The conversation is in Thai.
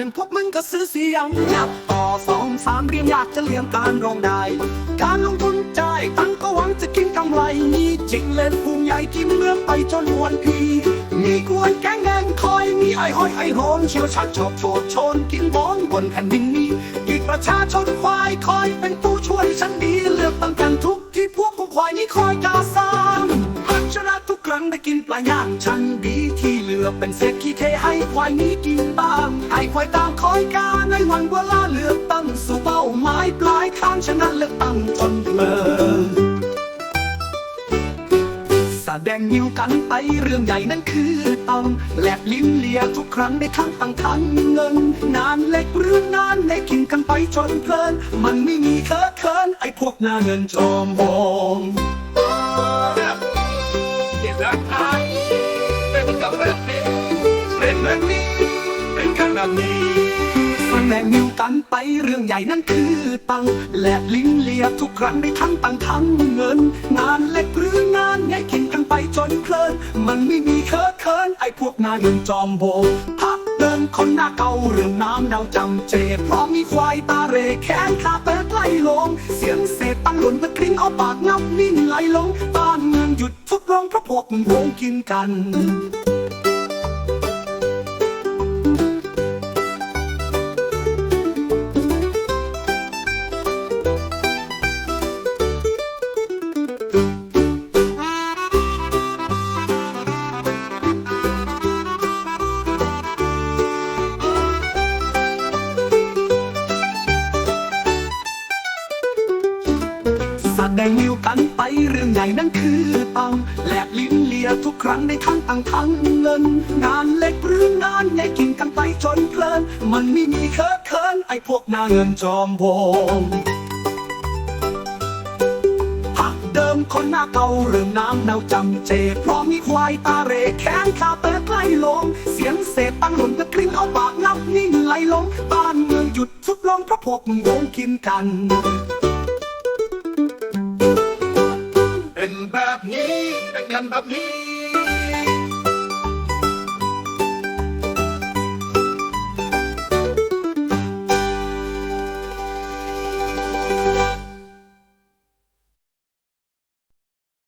หนึ่งพวกมึงก็ซื้อเสียงนับต่อสองสามเรียนอยากจะเลี้ยงการรองได้ การลงทุนจ่ายตั้งก็หวังจะกินกำไรมีจริงเล่นภูมิใหญ่ที่เมืองไปจนวันพีมีกวนแกงแดงคอยมีไอ้ห้อยไอ้โหนเชี่ยวชาญชอบโชดชนกินบอนบนแผ่นดินนี้ ประชาชนควายคอยเป็นผู้ช่วยฉันดีเลือกตั้งกันทุกที่พวกพวกควายนี้คอยกาสร้างมันชนะทุกครั้งได้กินปลาย่างฉันดีที่เหลือเป็นเศษขี้เทให้ควายนี้กินบ้างให้ควายตามคอยกาในวันเวลาเลือกตั้งสู่เป้าหมายปลายทางชนะเลือกตั้งจนเพลินแสดงนิ้วกันไปเรื่องใหญ่นั่นคือตังแหลกลิ้นเลียทุกครั้งได้ทั้งตังทั้งเงิน นานเล็กหรือนานเล็ก ไปจนเพลิน มันไม่มีเคอะเคินไอ้พวกหน้าเงินจอมบองแบบที่รักอายเป็นกันแบบนี้เป็นแบบนี้เป็นกันแบบนี้แสดงนิวกันไปเรื่องใหญ่นั่นคือตังแหลกลิ้นเลียทุกครั้งได้ทั้งตังทั้งเงิน งานเล็กหรืองานใหญ่กินกันไปจนเพลิน มันไม่มีเคอะเคินไอ้พวกหน้าเงินจอมโบพัก เดินคนหน้าเก่าเรื่องน้ำดาวจำเจ เพราะมีควายตาเรแขนขาเปิดไหลลง เสียงเศษตังหล่นมากลิ้งเอาปากงับนิ่งไหลลงบ้านเมืองหยุดทุกลงเพราะพวกมึงโงกินกัน แสดงนิ้วกันไปเรื่องใหญ่นั่นคือตังแหลกลิ้นเลียทุกครั้งได้ทั้งตังทั้งเงิน งานเล็กหรืองานใหญ่กินกันไปจนเพลิน มันไม่มีเคอะเคินไอพวกหน้าเงินจอมโบงพักเดิมคนหน้าเก่าเรื่องน้ำเน่าจำเจ เพราะมีควายตาเรแขนขาเปิดใกล้ลง เสียงเศษตังหล่นกระกลิ้งเอาปากงับนิ่งไหลลงบ้านเมืองหยุดทุกลงเพราะพวกมึงโงกินกัน แบบนี้เป็นกันแบบนี้